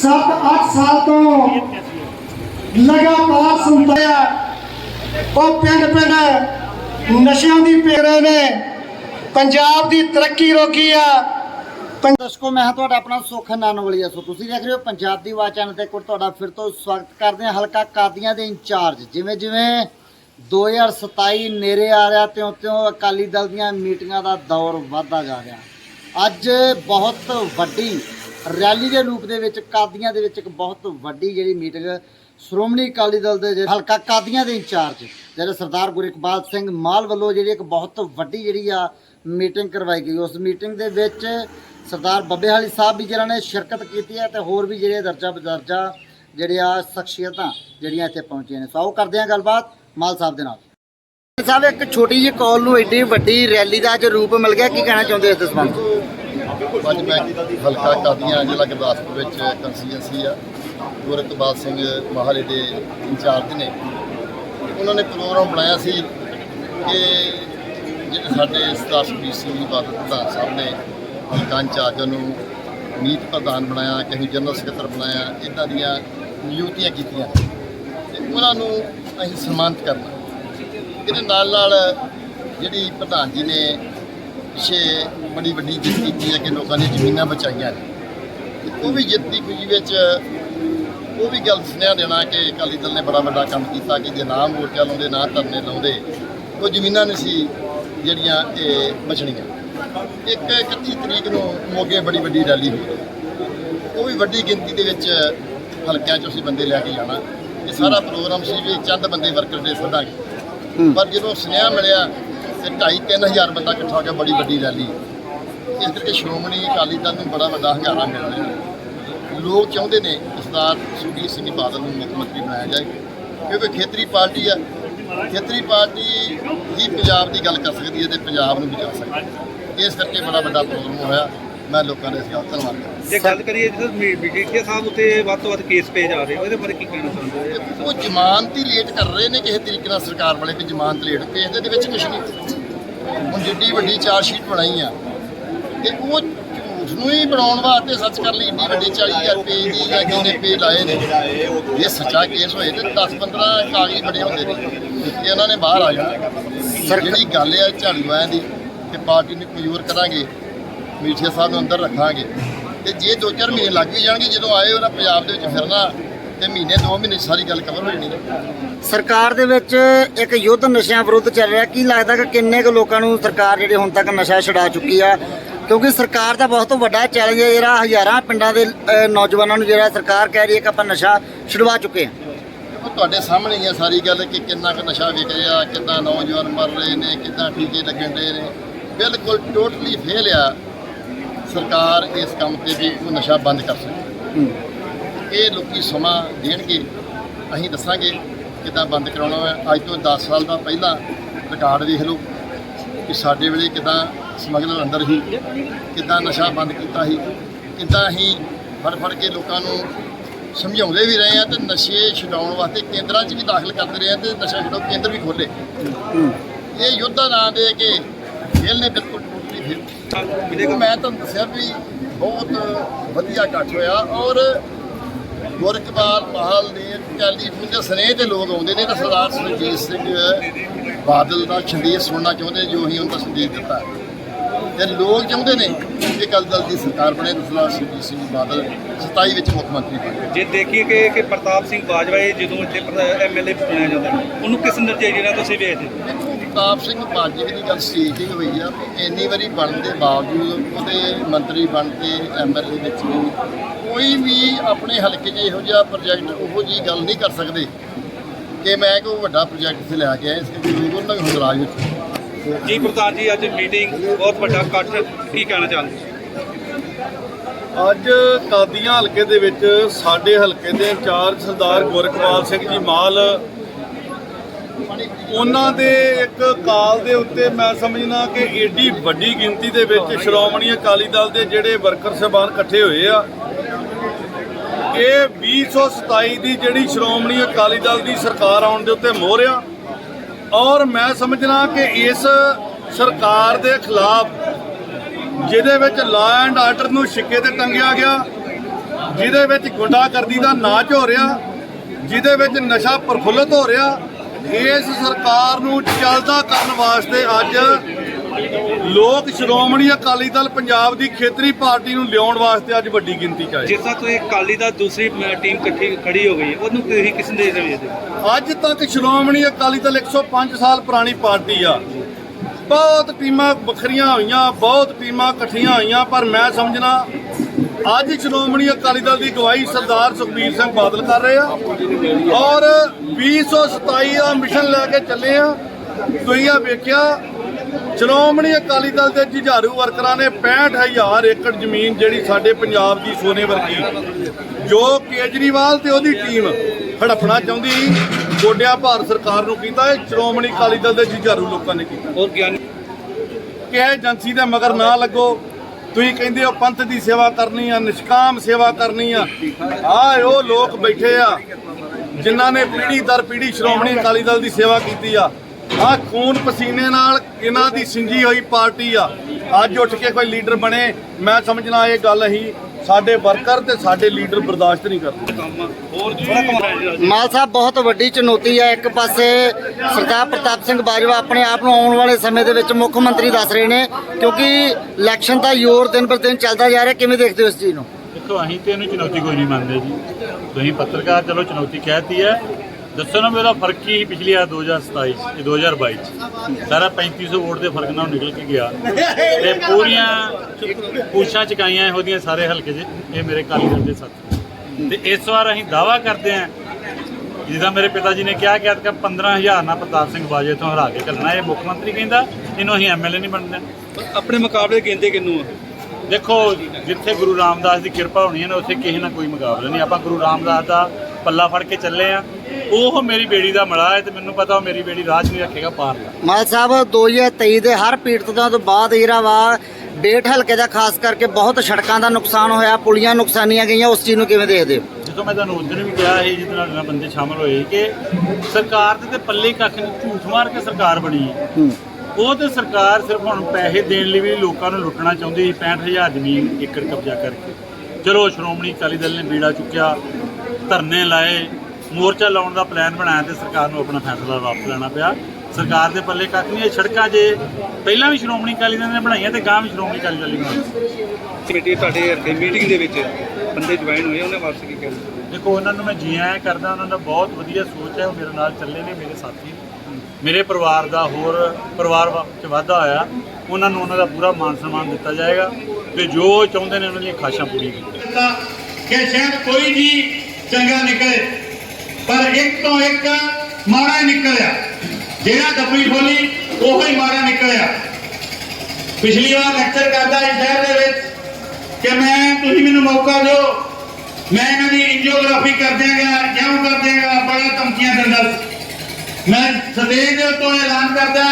7-8 ਸਾਲ ਤੋਂ ਲਗਾਤਾਰ ਸੁਣਦਾ ਹੈ ਉਹ ਪਿੰਡ ਪਿੰਡ ਨਸ਼ਿਆਂ ਦੀ ਪੇਰੇ ਨੇ। ਪੰਜਾਬ ਦੀ ਤਰੱਕੀ ਰੋਕੀ ਆ। ਦਰਸ਼ਕੋ, ਮੈਂ ਤੁਹਾਡਾ ਆਪਣਾ ਸੁਖ ਨਾਨਵਲੀਆ। ਸੋ ਤੁਸੀਂ ਦੇਖ ਰਹੇ ਹੋ ਪੰਜਾਬ ਦੀ ਆਵਾਜ਼ ਚੈਨਲ ਤੇ ਇੱਕ ਤੁਹਾਡਾ ਫਿਰ ਤੋਂ ਸਵਾਗਤ ਕਰਦੇ ਹਾਂ। ਹਲਕਾ ਕਾਦੀਆਂ ਦੇ ਇੰਚਾਰਜ। ਜਿਵੇਂ ਜਿਵੇਂ 2027 ਨੇੜੇ ਆ ਰਿਹਾ ਤਿਉਂ ਤਿਉਂ ਅਕਾਲੀ ਦਲ ਦੀਆਂ ਮੀਟਿੰਗਾਂ ਦਾ ਦੌਰ ਵਧਦਾ ਜਾ ਰਿਹਾ। ਅੱਜ ਬਹੁਤ ਵੱਡੀ ਰੈਲੀ ਦੇ ਰੂਪ ਦੇ ਵਿੱਚ ਕਾਦੀਆਂ ਦੇ ਵਿੱਚ ਇੱਕ ਬਹੁਤ ਵੱਡੀ ਜਿਹੜੀ ਮੀਟਿੰਗ ਸ਼੍ਰੋਮਣੀ ਅਕਾਲੀ ਦਲ ਦੇ ਹਲਕਾ ਕਾਦੀਆਂ ਦੇ ਇੰਚਾਰਜ, ਜਿਹੜੇ ਸਰਦਾਰ ਗੁਰਿਕਬਾਲ ਸਿੰਘ ਮਾਲ ਵੱਲੋਂ ਜਿਹੜੀ ਇੱਕ ਬਹੁਤ ਵੱਡੀ ਜਿਹੜੀ ਆ ਮੀਟਿੰਗ ਕਰਵਾਈ ਗਈ। ਉਸ ਮੀਟਿੰਗ ਦੇ ਵਿੱਚ ਸਰਦਾਰ ਬੱਬੇਹਾਲੀ ਸਾਹਿਬ ਵੀ ਜਿਹਨਾਂ ਨੇ ਸ਼ਿਰਕਤ ਕੀਤੀ ਹੈ ਤੇ ਹੋਰ ਵੀ ਜਿਹੜੇ ਦਰਜਾ ਬਦਰਜਾ ਜਿਹੜੇ ਆ ਸ਼ਖਸੀਅਤਾਂ ਜਿਹੜੀਆਂ ਇੱਥੇ ਪਹੁੰਚੀਆਂ ਨੇ। ਸੋ ਆਓ ਕਰਦੇ ਹਾਂ ਗੱਲਬਾਤ ਮਾਲ ਸਾਹਿਬ ਦੇ ਨਾਲ। ਸਾਹਿਬ, ਇੱਕ ਛੋਟੀ ਜਿਹੀ ਕਾਲ ਨੂੰ ਏਡੀ ਵੱਡੀ ਰੈਲੀ ਦਾ ਅੱਜ ਰੂਪ ਮਿਲ ਗਿਆ। ਕੀ ਕਹਿਣਾ ਚਾਹੁੰਦੇ ਹੋ ਇਸ ਸੰਬੰਧ? ਅੱਜ ਮੈਂ ਹਲਕਾ ਕਾਦੀਆਂ ਜ਼ਿਲ੍ਹਾ ਗੁਰਦਾਸਪੁਰ ਵਿੱਚ ਕੰਸਟੀਚੁਐਂਸੀ ਆ। ਗੁਰਕਬਾਲ ਸਿੰਘ ਮਹਾਲੇ ਦੇ ਇੰਚਾਰਜ ਨੇ। ਉਹਨਾਂ ਨੇ ਪ੍ਰੋਗਰਾਮ ਬਣਾਇਆ ਸੀ ਕਿ ਜਿਹੜੇ ਸਾਡੇ ਸਰਦਾਰ ਸੁਖਬੀਰ ਸਿੰਘ ਜੀ ਬਾਦਲ ਪ੍ਰਧਾਨ ਸਾਹਿਬ ਨੇ ਹਲਕਾ ਇੰਚਾਰਜਾਂ ਨੂੰ ਮੀਤ ਪ੍ਰਧਾਨ ਬਣਾਇਆ ਕਿਸੇ ਜਨਰਲ ਸਕੱਤਰ ਬਣਾਇਆ ਇਦਾਂ ਦੀਆਂ ਨਿਯੁਕਤੀਆਂ ਕੀਤੀਆਂ। ਤੇ ਉਹਨਾਂ ਨੂੰ ਅਸੀਂ ਸਨਮਾਨਿਤ ਕਰਨਾ। ਇਹਦੇ ਨਾਲ ਨਾਲ ਜਿਹੜੀ ਪ੍ਰਧਾਨ ਜੀ ਨੇ ਪਿੱਛੇ ਬੜੀ ਵੱਡੀ ਜਿੱਤ ਕੀਤੀ ਹੈ ਕਿ ਲੋਕਾਂ ਨੇ ਜ਼ਮੀਨਾਂ ਬਚਾਈਆਂ ਨੇ। ਉਹ ਵੀ ਜਿੱਤ ਦੀ ਖੁਸ਼ੀ ਵਿੱਚ ਉਹ ਵੀ ਗੱਲ ਸੁਨੇਹਾ ਦੇਣਾ ਕਿ ਅਕਾਲੀ ਦਲ ਨੇ ਬੜਾ ਵੱਡਾ ਕੰਮ ਕੀਤਾ ਕਿ ਜੇ ਨਾ ਮੋਰਚਾ ਲਾਉਂਦੇ ਨਾ ਧਰਨੇ ਲਾਉਂਦੇ ਉਹ ਜ਼ਮੀਨਾਂ ਨਹੀਂ ਸੀ ਜਿਹੜੀਆਂ ਇਹ ਬਚਣੀਆਂ। ਇੱਕ 31 ਤਰੀਕ ਨੂੰ ਮੋਗੇ ਬੜੀ ਵੱਡੀ ਰੈਲੀ ਹੋਈ। ਉਹ ਵੀ ਵੱਡੀ ਗਿਣਤੀ ਦੇ ਵਿੱਚ ਹਲਕਿਆਂ 'ਚੋਂ ਅਸੀਂ ਬੰਦੇ ਲੈ ਕੇ ਜਾਣਾ। ਇਹ ਸਾਰਾ ਪ੍ਰੋਗਰਾਮ ਸੀ ਵੀ ਚੰਦ ਬੰਦੇ ਵਰਕਰ ਦੇ ਸੱਦਾਂਗੇ। ਪਰ ਜਦੋਂ ਸੁਨੇਹਾ ਮਿਲਿਆ ਤੇ 2.5 ਹਜ਼ਾਰ ਬੰਦਾ ਇਕੱਠਾ ਹੋ ਗਿਆ ਬੜੀ ਵੱਡੀ ਰੈਲੀ। ਇਸ ਕਰਕੇ ਸ਼੍ਰੋਮਣੀ ਅਕਾਲੀ ਦਲ ਨੂੰ ਬੜਾ ਵੱਡਾ ਹੰਗਾਰਾ ਮਿਲ ਰਿਹਾ ਲੋਕ ਚਾਹੁੰਦੇ ਨੇ ਸਰਦਾਰ ਸੁਖਬੀਰ ਸਿੰਘ ਬਾਦਲ ਨੂੰ ਮੁੱਖ ਮੰਤਰੀ ਬਣਾਇਆ ਜਾਏ, ਕਿਉਂਕਿ ਖੇਤਰੀ ਪਾਰਟੀ ਆ। ਖੇਤਰੀ ਪਾਰਟੀ ਹੀ ਪੰਜਾਬ ਦੀ ਗੱਲ ਕਰ ਸਕਦੀ ਹੈ ਤੇ ਪੰਜਾਬ ਨੂੰ ਬਚਾ ਸਕਦੀ ਹੈ। ਇਸ ਕਰਕੇ ਬੜਾ ਵੱਡਾ ਪ੍ਰੋਗਰਾਮ ਹੋਇਆ। ਮੈਂ ਲੋਕਾਂ ਦੇ ਇਸ ਗੱਲ ਦਾ ਧੰਨਵਾਦ ਕਰਦਾ ਜੇ ਗੱਲ ਕਰੀਏ ਜਦੋਂ ਮੀਡੀਆ ਸਾਹਿਬ ਉੱਤੇ ਵੱਧ ਤੋਂ ਵੱਧ ਕੇਸ ਪੇ ਜਾ ਰਹੇ ਉਹਦੇ ਬਾਰੇ ਕੀ ਕਹਿਣਾ ਚਾਹੁੰਦੇ ਹੋ? ਉਹ ਜ਼ਮਾਨਤ ਹੀ ਲੇਟ ਕਰ ਰਹੇ ਨੇ ਕਿਸੇ ਤਰੀਕੇ ਨਾਲ ਸਰਕਾਰ ਵਾਲੇ ਵੀ ਜ਼ਮਾਨਤ ਲੇਟ ਭੇਜਦੇ ਦੇ ਵਿੱਚ ਕੁਝ ਨਹੀਂ। ਹੁਣ ਜਿੱਡੀ ਵੱਡੀ ਚਾਰ ਸ਼ੀਟ ਬਣਾਈ ਆ ਤੇ ਉਹ ਝੂਠ ਨੂੰ ਹੀ ਬਣਾਉਣ ਵਾਸਤੇ ਸੱਚ ਕਰ ਲਈ। ਏਡੀ ਵੱਡੀ 40000 ਪੇਜ ਦੀ ਜਾਂ ਕਿੰਨੇ ਪੇਜ ਲਾਏ ਨੇ। ਇਹ ਸੱਚਾ ਕੇਸ ਹੋਏ ਤੇ 10 15 ਕਾਗਜ਼ ਬੜੇ ਹੁੰਦੇ ਨੇ। ਤੇ ਉਹਨਾਂ ਨੇ ਬਾਹਰ ਆ ਜਾਣਾ। ਜਿਹੜੀ ਗੱਲ ਆ ਝਾੜੂ ਆਇਆਂ ਦੀ ਕਿ ਪਾਰਟੀ ਨੂੰ ਕਮਜ਼ੋਰ ਕਰਾਂਗੇ। ਮੀਠੀਆ ਸਾਹਿਬ ਨੂੰ ਅੰਦਰ ਰੱਖਾਂਗੇ। ਤੇ ਜੇ ਦੋ ਚਾਰ ਮਹੀਨੇ ਲੱਗ ਵੀ ਜਾਣਗੇ ਜਦੋਂ ਆਏ ਉਹਨਾਂ ਪੰਜਾਬ ਦੇ ਵਿੱਚ ਫਿਰਨਾ ਤੇ ਮਹੀਨੇ ਦੋ ਮਹੀਨੇ ਸਾਰੀ ਗੱਲ ਕਵਰ ਹੋ ਜਾਣੀ ਹੈ। ਸਰਕਾਰ ਦੇ ਵਿੱਚ ਇੱਕ ਯੁੱਧ ਨਸ਼ਿਆਂ ਵਿਰੁੱਧ ਚੱਲ ਰਿਹਾ। ਕੀ ਲੱਗਦਾ ਕਿ ਕਿੰਨੇ ਕੁ ਲੋਕਾਂ ਨੂੰ ਸਰਕਾਰ ਜਿਹੜੇ ਹੁਣ ਤੱਕ ਨਸ਼ਾ ਛੁਡਾ ਚੁੱਕੀ ਆ? ਕਿਉਂਕਿ ਸਰਕਾਰ ਦਾ ਬਹੁਤ ਵੱਡਾ ਚੈਲੰਜ ਹੈ। ਜਿਹੜਾ ਹਜ਼ਾਰਾਂ ਪਿੰਡਾਂ ਦੇ ਨੌਜਵਾਨਾਂ ਨੂੰ ਜਿਹੜਾ ਸਰਕਾਰ ਕਹਿ ਰਹੀ ਹੈ ਕਿ ਆਪਾਂ ਨਸ਼ਾ ਛੁਡਵਾ ਚੁੱਕੇ ਹਾਂ। ਉਹ ਤੁਹਾਡੇ ਸਾਹਮਣੇ ਹੀ ਆ ਸਾਰੀ ਗੱਲ ਕਿ ਕਿੰਨਾ ਕੁ ਨਸ਼ਾ ਵਿਕ ਰਿਹਾ ਕਿੰਨਾ ਨੌਜਵਾਨ ਮਰ ਰਹੇ ਨੇ ਕਿੰਨਾ ਟੀਕੇ ਲੱਗਣ ਦੇ ਨੇ। ਬਿਲਕੁਲ ਟੋਟਲੀ ਫੇਲ ਆ। ਸਰਕਾਰ ਇਸ ਕੰਮ ਤੇ ਵੀ ਉਹ ਨਸ਼ਾ ਬੰਦ ਕਰ ਸਕੇ ਇਹ ਲੋਕੀ ਸਮਾਂ ਦੇਣਗੇ ਅਸੀਂ ਦੱਸਾਂਗੇ ਕਿੱਦਾਂ ਬੰਦ ਕਰਾਉਣਾ ਹੈ ਅੱਜ ਤੋਂ 10 ਸਾਲ ਦਾ ਪਹਿਲਾਂ ਰਿਕਾਰਡ ਵੇਖ ਲਓ ਕਿ ਸਾਡੇ ਵੇਲੇ ਕਿੱਦਾਂ ਸਮਗਲਰ ਅੰਦਰ ਹੀ ਕਿੱਦਾਂ ਨਸ਼ਾ ਬੰਦ ਕੀਤਾ ਸੀ ਕਿੱਦਾਂ ਅਸੀਂ ਫੜ ਫੜ ਕੇ ਲੋਕਾਂ ਨੂੰ ਸਮਝਾਉਂਦੇ ਵੀ ਰਹੇ ਆ ਤੇ ਨਸ਼ੇ ਛਡਾਉਣ ਵਾਸਤੇ ਕੇਂਦਰਾਂ 'ਚ ਵੀ ਦਾਖਲ ਕਰਦੇ ਰਹੇ ਆ ਤੇ ਨਸ਼ਾ ਛਡਾਓ ਕੇਂਦਰ ਵੀ ਖੋਲੇ ਇਹ ਯੁੱਧ ਨਾਂ ਦੇ ਕੇ ਫੇਲ ਨੇ ਬਿਲਕੁਲ ਟੋਟਲੀ ਫੇਲ ਦੇਖੋ ਮੈਂ ਤੁਹਾਨੂੰ ਦੱਸਿਆ ਵੀ ਬਹੁਤ ਵਧੀਆ ਇਕੱਠ ਹੋਇਆ ਔਰ ਗੁਰਕਬਾਲ ਮਹਾਲ ਦੇ ਟੈਲੀਫੋਨ ਦੇ ਸਨੇਹ ਤੇ ਲੋਕ ਆਉਂਦੇ ਨੇ ਤਾਂ ਸਰਦਾਰ ਸੁਰਜੀਤ ਸਿੰਘ ਬਾਦਲ ਦਾ ਸੰਦੇਸ਼ ਸੁਣਨਾ ਚਾਹੁੰਦੇ ਜੋ ਅਸੀਂ ਉਹਨਾਂ ਦਾ ਸੰਦੇਸ਼ ਦਿੱਤਾ ਤੇ ਲੋਕ ਚਾਹੁੰਦੇ ਨੇ ਕਿ ਕੱਲ ਦਲ ਦੀ ਸਰਕਾਰ ਬਣੇ ਸਰਦਾਰ ਸੁਰਜੀਤ ਸਿੰਘ ਬਾਦਲ 27 ਵਿੱਚ ਮੁੱਖ ਮੰਤਰੀ ਬਣੇ ਜੇ ਦੇਖੀਏ ਕਿ ਕਿ ਪ੍ਰਤਾਪ ਸਿੰਘ ਬਾਜਵਾ ਜਦੋਂ ਇੱਥੇ ਐਮਐਲਏ ਚੁਣਿਆ ਜਾਂਦਾ ਉਹਨੂੰ ਕਿਸ ਨਤੀਜੇ ਨਾਲ ਤੁਸੀਂ ਵੇਖਦੇ ਹੋ? ਪ੍ਰਤਾਪ ਸਿੰਘ ਬਾਜੀ ਦੀ ਗੱਲ ਸਟੇਜਿੰਗ ਹੋਈ ਆ ਵੀ ਇੰਨੀ ਵਾਰੀ ਬਣਨ ਦੇ ਬਾਵਜੂਦ ਉਹਦੇ ਮੰਤਰੀ ਬਣ ਕੇ ਐਮਐਲਏ ਵਿੱਚ ਵੀ ਕੋਈ ਵੀ ਆਪਣੇ ਹਲਕੇ 'ਚ ਇਹੋ ਜਿਹਾ ਪ੍ਰੋਜੈਕਟ ਉਹੋ ਜੀ ਗੱਲ ਨਹੀਂ ਕਰ ਸਕਦੇ ਕਿ ਮੈਂ ਕੋਈ ਵੱਡਾ ਪ੍ਰੋਜੈਕਟ ਇੱਥੇ ਲੈ ਕੇ ਆਇਆ ਇਸ ਕਰਕੇ ਜ਼ਰੂਰ ਉਹਨਾਂ ਨੂੰ ਹੰਗਰਾਜ ਵਿੱਚ। ਜੀ ਪ੍ਰਧਾਨ ਜੀ ਅੱਜ ਮੀਟਿੰਗ ਬਹੁਤ ਵੱਡਾ ਇਕੱਠ ਕੀ ਕਹਿਣਾ ਚਾਹੁੰਦੇ? ਅੱਜ ਕਾਦੀਆਂ ਹਲਕੇ ਦੇ ਵਿੱਚ ਸਾਡੇ ਹਲਕੇ ਦੇ ਇੰਚਾਰਜ ਸਰਦਾਰ ਗੁਰਕਵਾਲ ਸਿੰਘ ਜੀ ਮਾਲ ਉਹਨਾਂ ਦੇ ਇੱਕ ਕਾਲ ਦੇ ਉੱਤੇ ਮੈਂ ਸਮਝਣਾ ਕਿ ਏਡੀ ਵੱਡੀ ਗਿਣਤੀ ਦੇ ਵਿੱਚ ਸ਼੍ਰੋਮਣੀ ਅਕਾਲੀ ਦਲ ਦੇ ਜਿਹੜੇ ਵਰਕਰ ਸਹਿਬਾਨ ਇਕੱਠੇ ਹੋਏ ਆ, ਇਹ 2027 ਦੀ ਜਿਹੜੀ ਸ਼੍ਰੋਮਣੀ ਅਕਾਲੀ ਦਲ ਦੀ ਸਰਕਾਰ ਆਉਣ ਦੇ ਉੱਤੇ ਮੋਹਰ ਆ ਔਰ ਮੈਂ ਸਮਝਣਾ ਕਿ ਇਸ ਸਰਕਾਰ ਦੇ ਖਿਲਾਫ ਜਿਹਦੇ ਵਿੱਚ ਲਾ ਐਂਡ ਆਰਡਰ ਨੂੰ ਛਿੱਕੇ ਤੇ ਟੰਗਿਆ ਗਿਆ, ਜਿਹਦੇ ਵਿੱਚ ਗੁੰਡਾਗਰਦੀ ਦਾ ਨਾਚ ਹੋ ਰਿਹਾ ਜਿਹਦੇ ਵਿੱਚ ਨਸ਼ਾ ਪ੍ਰਫੁੱਲਤ ਹੋ ਰਿਹਾ ਇਸ ਸਰਕਾਰ ਨੂੰ ਚੱਲਦਾ ਕਰਨ ਵਾਸਤੇ ਅੱਜ ਲੋਕ ਸ਼੍ਰੋਮਣੀ ਅਕਾਲੀ ਦਲ ਪੰਜਾਬ ਦੀ ਖੇਤਰੀ ਪਾਰਟੀ ਨੂੰ ਲਿਆਉਣ ਵਾਸਤੇ ਅੱਜ ਵੱਡੀ ਗਿਣਤੀ ਚ ਆਏ। ਜਿਸ ਤਰ੍ਹਾਂ ਤੁਸੀਂ ਅਕਾਲੀ ਦਾ ਦੂਸਰੀ ਟੀਮ ਇਕੱਠੀ ਖੜੀ ਹੋ ਗਈ ਉਹਨੂੰ ਤੁਸੀਂ ਕਿਸ ਦੇ ਦੇ ਅੱਜ ਤੱਕ ਸ਼੍ਰੋਮਣੀ ਅਕਾਲੀ ਦਲ 105 ਸਾਲ ਪੁਰਾਣੀ ਪਾਰਟੀ ਆ। ਬਹੁਤ ਟੀਮਾਂ ਵੱਖਰੀਆਂ ਹੋਈਆਂ ਬਹੁਤ ਟੀਮਾਂ ਇਕੱਠੀਆਂ ਹੋਈਆਂ ਪਰ ਮੈਂ ਸਮਝਣਾ ਅੱਜ ਸ਼੍ਰੋਮਣੀ ਅਕਾਲੀ ਦਲ ਦੀ ਅਗਵਾਈ ਸਰਦਾਰ ਸੁਖਬੀਰ ਸਿੰਘ ਬਾਦਲ ਕਰ ਰਹੇ ਆ। ਔਰ 2027 ਦਾ ਮਿਸ਼ਨ ਲੈ ਕੇ ਚੱਲੇ ਆ। ਤੁਸੀਂ ਆ ਵੇਖਿਆ ਸ਼੍ਰੋਮਣੀ ਅਕਾਲੀ ਦਲ ਦੇ ਜੁਝਾਰੂ ਵਰਕਰਾਂ ਨੇ 65000 ਏਕੜ ਜ਼ਮੀਨ ਜਿਹੜੀ ਸਾਡੇ ਪੰਜਾਬ ਦੀ ਸੋਨੇ ਵਰਗੀ ਜੋ ਕੇਜਰੀਵਾਲ ਤੇ ਉਹਦੀ ਟੀਮ ਹੜਪਣਾ ਚਾਹੁੰਦੀ ਗੋਡਿਆਂ ਭਾਰਤ ਸਰਕਾਰ ਨੂੰ ਕੀਤਾ ਇਹ ਸ਼੍ਰੋਮਣੀ ਅਕਾਲੀ ਦਲ ਦੇ ਜੁਝਾਰੂ ਲੋਕਾਂ ਨੇ ਕੀਤਾ। ਹੋਰ ਗਿਆਨੀ ਕਿ ਏਜੰਸੀ ਦੇ ਮਗਰ ਨਾ ਲੱਗੋ ਤੁਸੀਂ ਕਹਿੰਦੇ ਹੋ ਪੰਥ ਦੀ ਸੇਵਾ ਕਰਨੀ ਆ, ਨਿਸ਼ਕਾਮ ਸੇਵਾ ਕਰਨੀ ਆ। ਆਹ ਉਹ ਲੋਕ ਬੈਠੇ ਆ, ਜਿਨ੍ਹਾਂ ਨੇ ਪੀੜ੍ਹੀ ਦਰ ਪੀੜ੍ਹੀ ਸ਼੍ਰੋਮਣੀ ਅਕਾਲੀ ਦਲ ਦੀ ਸੇਵਾ ਕੀਤੀ ਆ। ਆਹ ਖੂਨ ਪਸੀਨੇ ਨਾਲ ਇਹਨਾਂ ਦੀ ਸਿੰਜੀ ਹੋਈ ਪਾਰਟੀ ਆ। ਅੱਜ ਉੱਠ ਕੇ ਕੋਈ ਲੀਡਰ ਬਣੇ, ਮੈਂ ਸਮਝਣਾ ਇਹ ਗੱਲ ਹੀ ਸਾਡੇ ਵਰਕਰ ਤੇ ਸਾਡੇ ਲੀਡਰ ਬਰਦਾਸ਼ਤ ਨਹੀਂ ਕਰਦੇ। ਮਾਲ ਸਾਹਿਬ ਬਹੁਤ ਵੱਡੀ ਚੁਣੌਤੀ ਹੈ। ਇੱਕ ਪਾਸੇ ਸਰਦਾਰ ਪ੍ਰਤਾਪ ਸਿੰਘ ਬਾਜਵਾ ਆਪਣੇ ਆਪ ਨੂੰ ਆਉਣ ਵਾਲੇ ਸਮੇਂ ਦੇ ਵਿੱਚ ਮੁੱਖ ਮੰਤਰੀ ਦੱਸ ਰਹੇ ਨੇ ਕਿਉਂਕਿ ਇਲੈਕਸ਼ਨ ਦਾ ਜ਼ੋਰ ਦਿਨ ਪਰ ਦਿਨ ਚੱਲਦਾ ਜਾ ਰਿਹਾ। ਕਿਵੇਂ ਦੇਖਦੇ ਹੋ ਇਸ ਚੀਜ਼ ਨੂੰ? ਦੇਖੋ ਅਸੀਂ ਤੇ ਇਹਨੂੰ ਚੁਣੌਤੀ ਕੋਈ ਨਹੀਂ ਮੰਨਦੇ ਜੀ। ਤੁਸੀਂ ਪੱਤਰਕਾਰ ਚਲੋ ਚੁਣੌਤੀ ਕਹਿਤੀ ਹੈ। ਦੱਸੋ ਨਾ ਮੇਰਾ ਫ਼ਰਕ ਕੀ ਸੀ ਪਿਛਲੀ ਵਾਰ 2027 ਚ ਤੇ 2022 ਚ। ਸਾਰਾ 3500 ਵੋਟ ਦੇ ਫ਼ਰਕ ਨਾਲ ਨਿਕਲ ਕੇ ਗਿਆ। ਤੇ ਪੂਰੀਆਂ ਪੁੱਛਾਂ ਚਕਾਈਆਂ ਇਹੋ ਸਾਰੇ ਹਲਕੇ 'ਚ ਇਹ ਮੇਰੇ ਕਾਲੀ ਦਲ ਦੇ ਸਾਥੀ। ਤੇ ਇਸ ਵਾਰ ਅਸੀਂ ਦਾਵਾ ਕਰਦੇ ਹਾਂ ਜਿੱਦਾਂ ਮੇਰੇ ਪਿਤਾ ਜੀ ਨੇ ਕਿਹਾ ਕਿ ਅੱਜ 15000 ਨਾਲ ਪ੍ਰਤਾਪ ਸਿੰਘ ਬਾਜੇ ਤੋਂ ਹਰਾ ਕੇ ਕੱਲਣਾ ਇਹ ਮੁੱਖ ਮੰਤਰੀ ਕਹਿੰਦਾ ਇਹਨੂੰ ਅਸੀਂ ਐਮਐਲਏ ਨਹੀਂ ਬਣਨਾ। ਆਪਣੇ ਮੁਕਾਬਲੇ ਕਹਿੰਦੇ ਕਿੰਨੂੰ ਆ? ਦੇਖੋ ਜਿੱਥੇ ਗੁਰੂ ਰਾਮਦਾਸ ਦੀ ਕਿਰਪਾ ਹੋਣੀ ਹੈ ਨਾ ਉੱਥੇ ਕਿਸੇ ਨਾਲ ਕੋਈ ਮੁਕਾਬਲਾ ਨਹੀਂ। ਆਪਾਂ ਗੁਰੂ ਰਾਮਦਾਸ ਦਾ ਪੱਲਾ ਫੜ ਕੇ ਚੱਲੇ ਆ। ਉਹ ਮੇਰੀ ਬੇੜੀ ਦਾ ਮੜਾ ਹੈ ਤੇ ਮੈਨੂੰ ਪਤਾ ਉਹ ਮੇਰੀ ਬੇੜੀ ਰਾਜ ਨਹੀਂ ਰੱਖੇਗਾ ਪਾਰ ਲਾ। ਮਾਲ ਸਾਹਿਬ 2023 ਦੇ ਹਰ ਪੀੜਤਾਂ ਤੋਂ ਬਾਅਦ ਜਿਹੜਾ ਵਾ ਬੇਟ ਹਲਕੇ ਦਾ ਖਾਸ ਕਰਕੇ ਬਹੁਤ ਸੜਕਾਂ ਦਾ ਨੁਕਸਾਨ ਹੋਇਆ ਪੁਲੀਆਂ ਨੁਕਸਾਨੀਆਂ ਗਈਆਂ ਉਸ ਚੀਜ਼ ਨੂੰ ਕਿਵੇਂ ਦੇਖਦੇ ਹੋ? ਜਦੋਂ ਮੈਂ ਤੁਹਾਨੂੰ ਉਦੋਂ ਵੀ ਕਿਹਾ ਸੀ ਜਿਹਦੇ ਨਾਲ ਨਾਲ ਬੰਦੇ ਸ਼ਾਮਲ ਹੋਏ ਕਿ ਸਰਕਾਰ ਦੇ ਤੇ ਪੱਲੇ ਕੱਖ ਨਹੀਂ ਝੂਠ ਮਾਰ ਕੇ ਸਰਕਾਰ ਬਣੀ ਹੈ। ਉਹ ਤੇ ਸਰਕਾਰ ਸਿਰਫ ਹੁਣ ਪੈਸੇ ਦੇਣ ਲਈ ਵੀ ਲੋਕਾਂ ਨੂੰ ਲੁੱਟਣਾ ਚਾਹੁੰਦੀ ਸੀ 65000 ਜ਼ਮੀਨ ਏਕੜ ਕਬਜ਼ਾ ਕਰਕੇ। ਚਲੋ ਸ਼੍ਰੋਮਣੀ ਅਕਾਲੀ ਦਲ ਨੇ ਬੀੜਾ ਚੁੱਕਿਆ ਧਰਨੇ ਲਾਏ ਮੋਰਚਾ ਲਾਉਣ ਦਾ ਪਲਾਨ ਬਣਾਇਆ ਤੇ ਸਰਕਾਰ ਨੂੰ ਆਪਣਾ ਫੈਸਲਾ ਵਾਪਸ ਲੈਣਾ ਪਿਆ। ਸਰਕਾਰ ਦੇ ਪੱਲੇ ਕੱਖ ਨਹੀਂ ਇਹ ਸੜਕਾਂ ਜੇ ਪਹਿਲਾਂ ਵੀ ਸ਼੍ਰੋਮਣੀ ਅਕਾਲੀ ਦਲ ਨੇ ਬਣਾਈਆਂ ਤੇ ਗਾਂ ਵੀ ਸ਼੍ਰੋਮਣੀ ਅਕਾਲੀ ਦਲ ਨੇ ਬਣਾਈਆਂ। ਕਮੇਟੀ ਤੁਹਾਡੇ ਇੱਥੇ ਮੀਟਿੰਗ ਦੇ ਵਿੱਚ ਬੰਦੇ ਜੁਆਇਨ ਹੋਏ ਉਹਨੇ ਵਾਪਸ ਕੀ ਕਹਿੰਦੇ ਦੇਖੋ ਉਹਨਾਂ ਨੂੰ ਮੈਂ ਜੀ ਆਇਆਂ ਕਰਦਾ ਉਹਨਾਂ ਦਾ ਬਹੁਤ ਵਧੀਆ ਸੋਚ ਹੈ ਉਹ ਮੇਰੇ ਨਾਲ ਚੱਲੇ ਨੇ ਮੇਰੇ ਸਾਥੀ। ਮੇਰੇ ਪਰਿਵਾਰ ਦਾ ਹੋਰ ਪਰਿਵਾਰ ਵਿੱਚ ਵਾਧਾ ਹੋਇਆ ਉਹਨਾਂ ਨੂੰ ਉਹਨਾਂ ਦਾ ਪੂਰਾ ਮਾਨ ਸਨਮਾਨ ਦਿੱਤਾ ਜਾਏਗਾ ਤੇ ਜੋ ਚਾਹੁੰਦੇ ਨੇ ਉਹਨਾਂ ਦੀਆਂ ਖਾਸ਼ਾਂ ਪੂਰੀਆਂ ਕੀਤੀਆਂ ਕਿ ਸ਼ਾਇਦ ਕੋਈ ਜੀ ਚੰਗਾ ਨਿਕਲੇ। ਪਰ ਇੱਕ ਤੋਂ ਇੱਕ ਮਾੜਾ ਹੀ ਨਿਕਲਿਆ। ਜਿਹੜਾ ਦੱਬੀ ਖੋਲੀ ਉਹ ਹੀ ਮਾੜਾ ਨਿਕਲਿਆ। ਪਿਛਲੀ ਵਾਰ ਲੈਕਚਰ ਕਰਦਾ ਇਸ ਸ਼ਹਿਰ ਦੇ ਵਿੱਚ ਕਿ ਮੈਂ, ਤੁਸੀਂ ਮੈਨੂੰ ਮੌਕਾ ਦਿਓ। ਮੈਂ ਇਹਨਾਂ ਦੀ ਇੰਜੀਓਗ੍ਰਾਫੀ ਕਰ ਦਿਆਂਗਾ ਕਿਉਂ ਕਰ ਦਿਆਂਗਾ ਬੜਾ ਧਮਕੀਆਂ ਦਿੰਦਾ ਸੀ। ਮੈਂ ਸਟੇਜ ਦੇ ਉੱਤੋਂ ਐਲਾਨ ਕਰਦਾ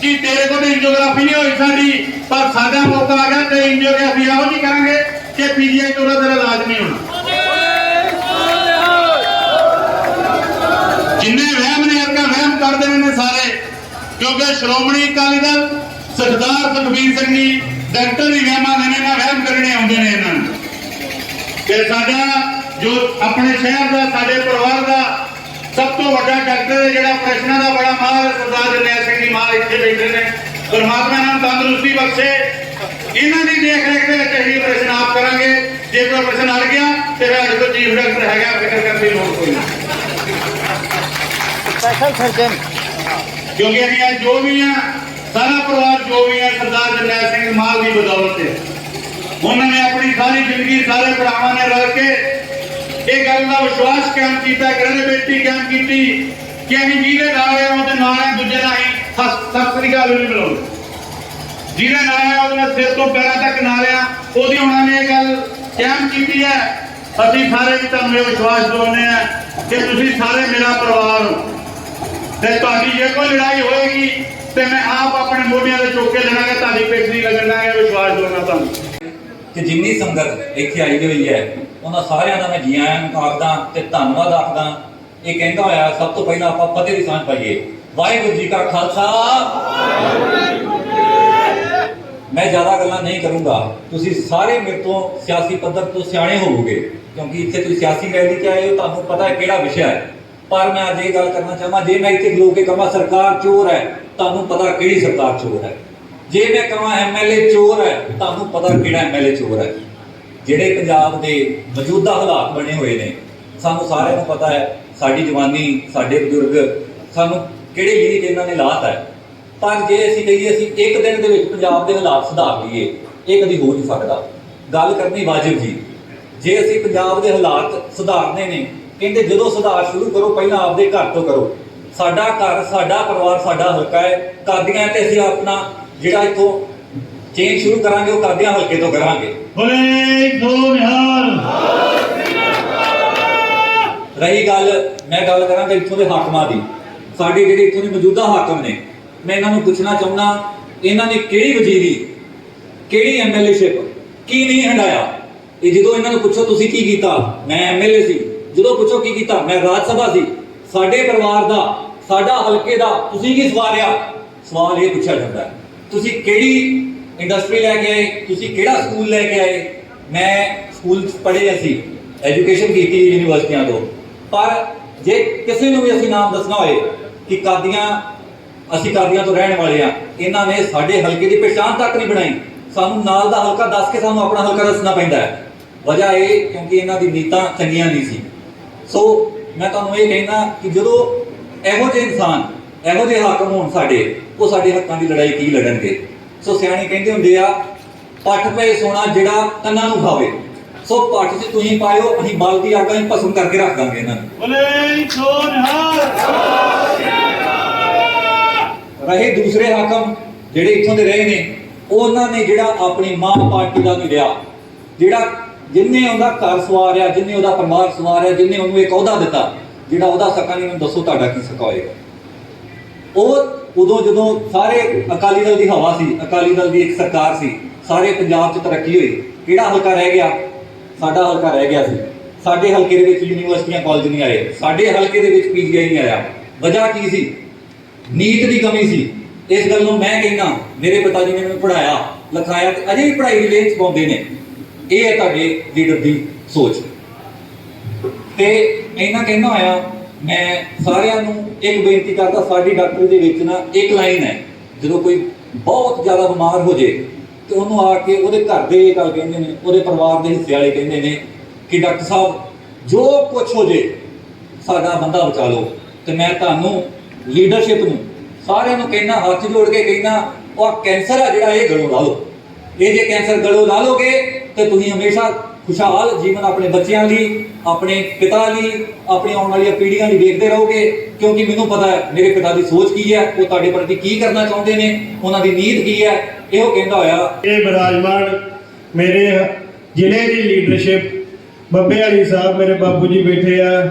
ਕਿ ਤੇਰੇ ਕੋਲ ਇੰਜੀਓਗ੍ਰਾਫੀ ਨਹੀਂ ਹੋਈ ਸਾਡੀ, ਪਰ ਸਾਡਾ ਮੌਕਾ ਆ ਗਿਆ ਤੇ ਇੰਜੀਓਗ੍ਰਾਫੀ ਇਹੋ ਜਿਹੀ ਕਰਾਂਗੇ ਕਿ ਪੀਜੀਆਈ ਤੋਂ ਉਹਦਾ ਤੇਰਾ ਇਲਾਜ ਨਹੀਂ ਹੋਣਾ ਜਿੰਨੇ ਵਹਿਮ ਨੇ ਅਰਕਾ ਵਹਿਮ ਕਰਦੇ ਨੇ ਸਾਰੇ ਕਿਉਂਕਿ ਸ਼੍ਰੋਮਣੀ ਅਕਾਲੀ ਦਲ ਸਰਦਾਰ ਸੁਖਬੀਰ ਸਿੰਘ ਜੀ, ਡਾਕਟਰ ਵੀ ਵਹਿਮਾਂ ਦੇ ਨੇ ਨਾ ਵਹਿਮ ਕਰਨੇ ਆਉਂਦੇ ਨੇ ਇਹਨਾਂ ਨੂੰ। ਕਿ ਸਾਡਾ ਜੋ ਆਪਣੇ ਸ਼ਹਿਰ ਦਾ, ਸਾਡੇ ਪਰਿਵਾਰ ਦਾ ਸਭ ਤੋਂ ਵੱਡਾ ਡਾਕਟਰ ਹੈ, ਜਿਹੜਾ ਪ੍ਰਸ਼ਨਾਂ ਦਾ ਬੜਾ ਮਾਹਰ ਸਰਦਾਰ ਜਰਨੈਲ ਸਿੰਘ ਜੀ ਮਾਹਰ ਇੱਥੇ ਬੈਠੇ ਨੇ। ਪਰਮਾਤਮਾ ਇਹਨਾਂ ਨੂੰ ਤੰਦਰੁਸਤੀ ਬਖਸ਼ੇ। ਇਹਨਾਂ ਦੀ ਦੇਖ ਰੇਖ ਦੇ ਵਿੱਚ ਅਸੀਂ ਪ੍ਰਸ਼ਨ ਆਪ ਕਰਾਂਗੇ। ਜੇ ਕੋਈ ਪ੍ਰਸ਼ਨ ਅੜ ਗਿਆ, ਤੇ ਫਿਰ ਅੱਜ ਤੋਂ ਚੀਫ ਡਾਕਟਰ ਹੈਗਾ, ਫਿਕਰ ਕਰਨ ਦੀ ਲੋੜ ਕੋਈ ਨਹੀਂ। ਸਪੈਸ਼ਲ ਸਰਜਨ ਕਿਉਂਕਿ ਅਸੀਂ ਅੱਜ ਜੋ ਵੀ ਆ, ਸਾਰਾ ਪਰਿਵਾਰ ਜੋ ਵੀ ਆ, ਸਰਦਾਰ ਜਰਨੈਲ ਸਿੰਘ ਮਾਲ ਦੀ ਬਦੌਲਤ ਹੈ। ਉਹਨਾਂ ਨੇ ਆਪਣੀ ਸਾਰੀ ਜ਼ਿੰਦਗੀ ਸਾਰੇ ਭਰਾਵਾਂ ਨੇ ਰਲ ਕੇ ਇਹ ਗੱਲ ਦਾ ਵਿਸ਼ਵਾਸ ਕਾਇਮ ਕੀਤਾ ਕ੍ਰੈਡੀਬਿਲਟੀ ਕਾਇਮ ਕੀਤੀ ਕਿ ਅਸੀਂ ਜਿਹਦੇ ਨਾਲ ਆ, ਉਹਦੇ ਨਾਲ ਆ, ਦੂਜੇ ਨਾਲ ਹੀ ਸਤਿ ਸ੍ਰੀ ਨਹੀਂ ਬੁਲਾਉਂਦੇ। ਜਿਹਦੇ ਨਾਲ ਆ ਉਹਦੇ ਸਿਰ ਤੋਂ ਪੈਰਾਂ ਤੱਕ ਨਾਲ ਆ ਉਹਦੀ ਉਹਨਾਂ ਨੇ ਇਹ ਗੱਲ ਕਾਇਮ ਕੀਤੀ ਹੈ। ਅਸੀਂ ਸਾਰੇ ਵੀ ਤੁਹਾਨੂੰ ਇਹ ਵਿਸ਼ਵਾਸ ਦਿਵਾਉਂਦੇ ਆ ਕਿ ਤੁਸੀਂ ਸਾਰੇ ਮੇਰਾ ਪਰਿਵਾਰ ਹੋ। ਤੇ ਤੁਹਾਡੀ ਜੇ ਕੋਈ ਲੜਾਈ ਹੋਏਗੀ, ਤੇ ਮੈਂ ਆਪ ਆਪਣੇ ਮੋਢਿਆਂ ਤੇ ਚੁੱਕ ਕੇ ਲੜਾਂਗਾ ਤੁਹਾਡੀ ਪਿੱਠ ਨਹੀਂ ਲੱਗਣਾ ਇਹ ਵਿਸ਼ਵਾਸ ਦਿਵਾਉਣਾ ਤੁਹਾਨੂੰ। ਕਿ ਜਿੰਨੀ ਸੰਗਤ ਇੱਥੇ ਆਈ ਹੋਈ ਹੈ, ਉਹਨਾਂ ਸਾਰਿਆਂ ਦਾ ਮੈਂ ਜੀ ਆਇਆਂ ਨੂੰ ਆਖਦਾ ਤੇ ਧੰਨਵਾਦ ਆਖਦਾ। ਇਹ ਕਹਿੰਦਾ ਹੋਇਆ, ਸਭ ਤੋਂ ਪਹਿਲਾਂ ਆਪਾਂ ਫਤਿਹ ਦੀ ਸਾਂਝ ਪਾਈਏ। ਵਾਹਿਗੁਰੂ ਜੀ ਕਾ ਖਾਲਸਾ। ਮੈਂ ਜ਼ਿਆਦਾ ਗੱਲਾਂ ਨਹੀਂ ਕਰੂੰਗਾ। ਤੁਸੀਂ ਸਾਰੇ ਮੇਰੇ ਤੋਂ ਸਿਆਸੀ ਪੱਧਰ ਤੋਂ ਸਿਆਣੇ ਹੋਵੋਗੇ, ਕਿਉਂਕਿ ਇੱਥੇ ਤੁਸੀਂ ਸਿਆਸੀ ਰੈਲੀ 'ਚ ਤੁਹਾਨੂੰ ਪਤਾ ਹੈ ਕਿਹੜਾ ਵਿਸ਼ਾ ਹੈ। ਪਰ ਮੈਂ ਅੱਜ ਇਹ ਗੱਲ ਕਰਨਾ ਚਾਹਾਂ, ਜੇ ਮੈਂ ਇੱਥੇ ਖਲੋ ਕੇ ਕਹਾਂ, ਸਰਕਾਰ ਚੋਰ ਹੈ, ਤੁਹਾਨੂੰ ਪਤਾ ਕਿਹੜੀ ਸਰਕਾਰ ਚੋਰ ਹੈ। ਜੇ ਮੈਂ ਕਹਾਂ ਐਮਐਲਏ ਚੋਰ ਹੈ, ਤੁਹਾਨੂੰ ਪਤਾ ਕਿਹੜਾ ਐਮਐਲਏ ਚੋਰ ਹੈ। ਜਿਹੜੇ ਪੰਜਾਬ ਦੇ ਮੌਜੂਦਾ ਹਾਲਾਤ ਬਣੇ ਹੋਏ ਨੇ, ਸਾਨੂੰ ਸਾਰਿਆਂ ਨੂੰ ਪਤਾ ਹੈ, ਸਾਡੀ ਜਵਾਨੀ, ਸਾਡੇ ਬਜ਼ੁਰਗ, ਸਾਨੂੰ ਕਿਹੜੇ ਲੀਕ ਇਹਨਾਂ ਨੇ ਲਾਤਾ ਹੈ। ਪਰ ਜੇ ਅਸੀਂ ਕਹੀਏ, ਅਸੀਂ ਇੱਕ ਦਿਨ ਦੇ ਵਿੱਚ ਪੰਜਾਬ ਦੇ ਹਾਲਾਤ ਸੁਧਾਰ ਲਈਏ, ਇਹ ਕਦੀ ਹੋ ਨਹੀਂ ਸਕਦਾ। ਗੱਲ ਕਰਨੀ ਵਾਜਿਬ ਜੀ। ਜੇ ਅਸੀਂ ਪੰਜਾਬ ਦੇ ਹਾਲਾਤ ਸੁਧਾਰਨੇ ਨੇ ਕਹਿੰਦੇ ਜਦੋਂ ਸੁਧਾਰ ਸ਼ੁਰੂ ਕਰੋ ਪਹਿਲਾਂ ਆਪਦੇ ਘਰ ਤੋਂ ਕਰੋ। ਸਾਡਾ ਘਰ ਸਾਡਾ ਪਰਿਵਾਰ ਸਾਡਾ ਹਲਕਾ ਹੈ। ਕਾਦੀਆਂ ਤੇ ਅਸੀਂ ਆਪਣਾ ਜਿਹੜਾ ਇੱਥੋਂ ਚੇਂਜ ਸ਼ੁਰੂ ਕਰਾਂਗੇ ਉਹ ਕਾਦੀਆਂ ਹਲਕੇ ਤੋਂ ਕਰਾਂਗੇ। ਬੋਲੇ ਸੋ ਨਿਹਾਲ। ਰਹੀ ਗੱਲ ਮੈਂ ਗੱਲ ਕਰਾਂਗਾ ਇੱਥੋਂ ਦੇ ਹਾਕਮਾਂ ਦੀ। ਸਾਡੇ ਜਿਹੜੇ ਇੱਥੋਂ ਦੇ ਮੌਜੂਦਾ ਹਾਕਮ ਨੇ ਮੈਂ ਇਹਨਾਂ ਨੂੰ ਪੁੱਛਣਾ ਚਾਹੁੰਦਾ ਇਹਨਾਂ ਨੇ ਕਿਹੜੀ ਵਜ਼ੀਰੀ ਕਿਹੜੀ ਐਮਐਲਏਸ਼ਿਪ ਕੀ ਨਹੀਂ ਹੰਡਾਇਆ? ਇਹ ਜਦੋਂ ਇਹਨਾਂ ਨੂੰ ਪੁੱਛੋ ਤੁਸੀਂ ਕੀ ਕੀਤਾ? ਮੈਂ ਐਮਐਲਏ ਸੀ। ਜਦੋਂ ਪੁੱਛੋ ਕੀ ਕੀਤਾ? ਮੈਂ ਰਾਜ ਸਭਾ ਸੀ। ਸਾਡੇ ਪਰਿਵਾਰ ਦਾ, ਸਾਡਾ ਹਲਕੇ ਦਾ, ਤੁਸੀਂ ਕੀ ਸਵਾਰਿਆ ਸਵਾਲ ਇਹ ਪੁੱਛਿਆ ਜਾਂਦਾ ਹੈ, ਤੁਸੀਂ ਕਿਹੜੀ ਇੰਡਸਟਰੀ ਲੈ ਕੇ ਆਏ? ਤੁਸੀਂ ਕਿਹੜਾ ਸਕੂਲ ਲੈ ਕੇ ਆਏ? ਮੈਂ ਸਕੂਲ 'ਚ ਪੜ੍ਹੇ ਅਸੀਂ ਐਜੂਕੇਸ਼ਨ ਕੀਤੀ ਯੂਨੀਵਰਸਿਟੀਆਂ ਤੋਂ। ਪਰ ਜੇ ਕਿਸੇ ਨੂੰ ਵੀ ਅਸੀਂ ਨਾਮ ਦੱਸਣਾ ਹੋਏ ਕਿ ਕਾਦੀਆਂ, ਅਸੀਂ ਕਾਦੀਆਂ ਤੋਂ ਰਹਿਣ ਵਾਲੇ ਆ ਇਹਨਾਂ ਨੇ ਸਾਡੇ ਹਲਕੇ ਦੀ ਪਛਾਣ ਤੱਕ ਨਹੀਂ ਬਣਾਈ। ਸਾਨੂੰ ਨਾਲ ਦਾ ਹਲਕਾ ਦੱਸ ਕੇ ਸਾਨੂੰ ਆਪਣਾ ਹਲਕਾ ਦੱਸਣਾ ਪੈਂਦਾ ਹੈ। ਵਜ੍ਹਾ ਇਹ, ਕਿਉਂਕਿ ਇਹਨਾਂ ਦੀ ਨੀਤਾਂ ਚੰਗੀਆਂ ਨਹੀਂ ਸੀ। ਸੋ ਮੈਂ ਤੁਹਾਨੂੰ ਇਹ ਕਹਿਣਾ ਕਿ ਜਦੋਂ ਇਹੋ ਜਿਹੇ ਇਨਸਾਨ ਇਹੋ ਜਿਹੇ ਹਾਕਮ ਹੋਣ ਸਾਡੇ ਉਹ ਸਾਡੇ ਹੱਕਾਂ ਦੀ ਲੜਾਈ ਕੀ ਲੜਨਗੇ? ਸੋ ਸਿਆਣੇ ਕਹਿੰਦੇ ਹੁੰਦੇ ਆ ਪੱਠ ਪਏ ਸੋਨਾ ਜਿਹੜਾ ਕੰਨਾਂ ਨੂੰ ਖਾਵੇ। ਸੋ ਪੱਠ 'ਚ ਤੁਸੀਂ ਪਾਇਓ ਅਸੀਂ ਬਲ ਦੀ ਅੱਗ ਅਸੀਂ ਭਸਮ ਕਰਕੇ ਰੱਖ ਦਾਂਗੇ ਇਹਨਾਂ ਨੂੰ। ਬੋਲੇ ਸੋ ਨਿਹਾਲ ਰਹੇ ਦੂਸਰੇ ਹਾਕਮ ਜਿਹੜੇ ਇੱਥੋਂ ਦੇ ਰਹੇ ਨੇ ਉਹਨਾਂ ਨੇ ਜਿਹੜਾ ਆਪਣੀ ਮਾਂ ਪਾਰਟੀ ਦਾ ਨਹੀਂ ਰਿਹਾ ਜਿਹੜਾ ਜਿੰਨੇ ਉਹਦਾ ਘਰ ਸਵਾਰਿਆ, ਜਿੰਨੇ ਉਹਦਾ ਪਰਿਵਾਰ ਸਵਾਰਿਆ, ਜਿੰਨੇ ਉਹਨੂੰ ਇੱਕ ਅਹੁਦਾ ਦਿੱਤਾ, ਜਿਹੜਾ ਉਹਦਾ ਸਕਾ ਨਹੀਂ ਮੈਨੂੰ ਦੱਸੋ ਤੁਹਾਡਾ ਕੀ ਸਕਾ ਹੋਏਗਾ। ਉਹ ਉਦੋਂ ਜਦੋਂ ਸਾਰੇ ਅਕਾਲੀ ਦਲ ਦੀ ਹਵਾ ਸੀ, ਅਕਾਲੀ ਦਲ ਦੀ ਇੱਕ ਸਰਕਾਰ ਸੀ, ਸਾਰੇ ਪੰਜਾਬ 'ਚ ਤਰੱਕੀ ਹੋਈ, ਕਿਹੜਾ ਹਲਕਾ ਰਹਿ ਗਿਆ? ਸਾਡਾ ਹਲਕਾ ਰਹਿ ਗਿਆ ਸੀ। ਸਾਡੇ ਹਲਕੇ ਦੇ ਵਿੱਚ ਯੂਨੀਵਰਸਿਟੀਆਂ ਕਾਲਜ ਨਹੀਂ ਆਏ, ਸਾਡੇ ਹਲਕੇ ਦੇ ਵਿੱਚ ਪੀਜੀਆਈ ਨਹੀਂ ਆਇਆ। ਵਜ੍ਹਾ ਕੀ ਸੀ? ਨੀਤ ਦੀ ਕਮੀ ਸੀ। ਇਸ ਗੱਲ ਨੂੰ ਮੈਂ ਕਹਿੰਦਾ, ਮੇਰੇ ਪਿਤਾ ਜੀ ਨੇ ਮੈਨੂੰ ਪੜਾਇਆ ਲਿਖਾਇਆ, ਤੇ ਅਜੇ ਵੀ ਪੜ੍ਹਾਈ ਦੀ ਲੇਨ ਚ ਪਾਉਂਦੇ ਨੇ। ਇਹ ਹੈ ਤੁਹਾਡੇ ਲੀਡਰ ਦੀ ਸੋਚ। ਤੇ ਇਹਨਾਂ ਕਹਿੰਦਾ ਹੋਇਆ, ਮੈਂ ਸਾਰਿਆਂ ਨੂੰ ਇੱਕ ਬੇਨਤੀ ਕਰਦਾ, ਸਾਡੀ ਡਾਕਟਰੀ ਦੇ ਵਿੱਚ ਨਾ ਇੱਕ ਲਾਈਨ ਹੈ, ਜਦੋਂ ਕੋਈ ਬਹੁਤ ਜ਼ਿਆਦਾ ਬਿਮਾਰ ਹੋ ਜੇ, ਤੇ ਉਹਨੂੰ ਆ ਕੇ ਉਹਦੇ ਘਰ ਦੇ ਇਹ ਗੱਲ ਕਹਿੰਦੇ ਨੇ, ਉਹਦੇ ਪਰਿਵਾਰ ਦੇ ਹਿੱਸੇ ਵਾਲੇ ਕਹਿੰਦੇ ਨੇ ਕਿ ਡਾਕਟਰ ਸਾਹਿਬ, ਜੋ ਕੁਝ ਹੋ ਜੇ, ਸਾਡਾ ਬੰਦਾ ਬਚਾ ਲਓ। ਤੇ ਮੈਂ ਤੁਹਾਨੂੰ ਲੀਡਰਸ਼ਿਪ ਨੂੰ ਸਾਰਿਆਂ ਨੂੰ ਕਹਿਣਾ ਹੱਥ ਜੋੜ ਕੇ ਕਹਿਣਾ ਉਹ ਕੈਂਸਰ ਆ ਜਿਹੜਾ, ਇਹ ਗਲੋਂ ਲਾ ਲਓ। ਇਹ ਜੇ ਕੈਂਸਰ ਗਲੋਂ ਲਾ ਲੋਗੇ ਤੇ ਤੁਸੀਂ ਹਮੇਸ਼ਾ ਖੁਸ਼ਹਾਲ ਜੀਵਨ ਆਪਣੇ ਬੱਚਿਆਂ ਲਈ, ਆਪਣੇ ਪਿਤਾ ਲਈ, ਆਪਣੀ ਆਉਣ ਵਾਲੀਆਂ ਪੀੜ੍ਹੀਆਂ ਲਈ ਵੇਖਦੇ ਰਹੋਗੇ। ਕਿਉਂਕਿ ਮੈਨੂੰ ਪਤਾ ਹੈ, ਮੇਰੇ ਪਿਤਾ ਦੀ ਸੋਚ ਕੀ ਹੈ, ਉਹ ਤੁਹਾਡੇ ਪ੍ਰਤੀ ਕੀ ਕਰਨਾ ਚਾਹੁੰਦੇ ਨੇ, ਉਹਨਾਂ ਦੀ ਨੀਤ ਕੀ ਹੈ, ਇਹੋ ਕਹਿੰਦਾ ਹੋਇਆ। ਇਹ ਬਿਰਾਜਮਾਨ ਮੇਰੇ ਜ਼ਿਲ੍ਹੇ ਦੀ ਲੀਡਰਸ਼ਿਪ ਬੱਬੇ ਵਾਲੀ ਸਾਹਿਬ, ਮੇਰੇ ਬਾਪੂ ਜੀ ਬੈਠੇ ਆ,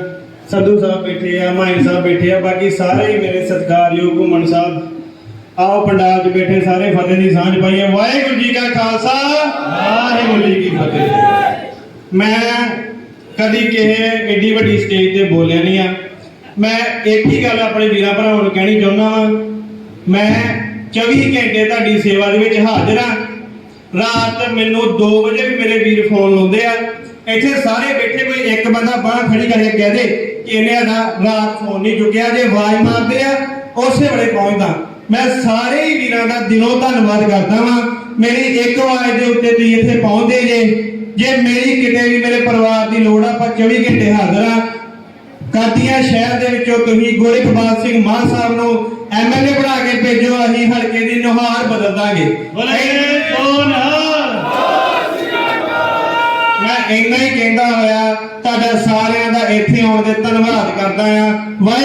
ਸੰਧੂ ਸਾਹਿਬ ਬੈਠੇ ਆ ਮਾਈ ਸਾਹਿਬ ਬੈਠੇ ਆ, ਬਾਕੀ ਸਾਰੇ ਹੀ ਮੇਰੇ ਸਤਿਕਾਰਯੋਗ ਘੁੰਮਣ ਸਾਹਿਬ ਆਓ ਪੰਡਾਲ 'ਚ ਬੈਠੇ ਸਾਰੇ ਫਤਿਹ ਦੀ ਸਾਂਝ ਪਾਈਏ। ਵਾਹਿਗੁਰੂ ਜੀ ਕਾ ਖਾਲਸਾ। ਵਾਹਿਗੁਰੂ ਜੀ ਕੀ ਫਤਿਹ। ਮੈਂ ਕਦੀ ਕਿਸੇ ਏਡੀ ਵੱਡੀ ਸਟੇਜ ਤੇ ਬੋਲਿਆ ਨਹੀਂ ਆ। ਮੈਂ ਇੱਕ ਹੀ ਗੱਲ ਆਪਣੇ ਵੀਰਾਂ ਭਰਾਵਾਂ ਨੂੰ ਕਹਿਣੀ ਚਾਹੁੰਦਾ ਵਾਂ। ਮੈਂ 24 ਘੰਟੇ ਤੁਹਾਡੀ ਸੇਵਾ ਦੇ ਵਿੱਚ ਹਾਜ਼ਰ ਹਾਂ ਰਾਤ ਮੈਨੂੰ 2 ਵਜੇ ਵੀ ਮੇਰੇ ਵੀਰ ਫੋਨ ਲਾਉਂਦੇ ਆ। ਇੱਥੇ ਸਾਰੇ ਬੈਠੇ ਕੋਈ ਇੱਕ ਬੰਦਾ ਬਾਹਰ ਖੜੀ ਕਰਕੇ ਕਹਿ ਦੇ ਕਿ ਇਹਨੇ ਰਾਤ ਫੋਨ ਨਹੀਂ ਚੁੱਕਿਆ ਜੇ ਆਵਾਜ਼ ਮਾਰਦੇ ਆ ਉਸੇ ਵੇਲੇ ਪਹੁੰਚਦਾ। ਮੈਂ ਸਾਰੇ ਹੀ ਵੀਰਾਂ ਦਾ ਦਿਲੋਂ ਧੰਨਵਾਦ ਕਰਦਾ ਵਾਂ। ਮੇਰੀ ਇੱਕ ਆਵਾਜ਼ ਦੇ ਉੱਤੇ ਤੁਸੀਂ ਇੱਥੇ ਪਹੁੰਚਦੇ ਜੇ। ਜੇ ਮੇਰੀ ਕਿਤੇ ਵੀ ਮੇਰੇ ਪਰਿਵਾਰ ਦੀ ਲੋੜ ਆ ਆਪਾਂ 24 ਘੰਟੇ ਹਾਜ਼ਰ ਆ। ਕਾਦੀਆਂ ਸ਼ਹਿਰ ਦੇ ਵਿੱਚੋਂ ਤੁਸੀਂ ਗੋਰਖਪਾਲ ਸਿੰਘ ਮਾਨ ਸਾਹਿਬ ਨੂੰ ਐਮਐਲਏ ਬਣਾ ਕੇ ਭੇਜੋ ਅਸੀਂ ਹਲਕੇ ਦੀ ਨੁਹਾਰ ਬਦਲ ਦਾਂਗੇ। ਮੈਂ ਇੰਨਾ ਹੀ ਕਹਿੰਦਾ ਹੋਇਆ ਤੁਹਾਡਾ ਸਾਰਿਆਂ ਦਾ ਇੱਥੇ ਆਉਣ ਦੇ ਧੰਨਵਾਦ ਕਰਦਾ ਆ। ਵਾਹਿ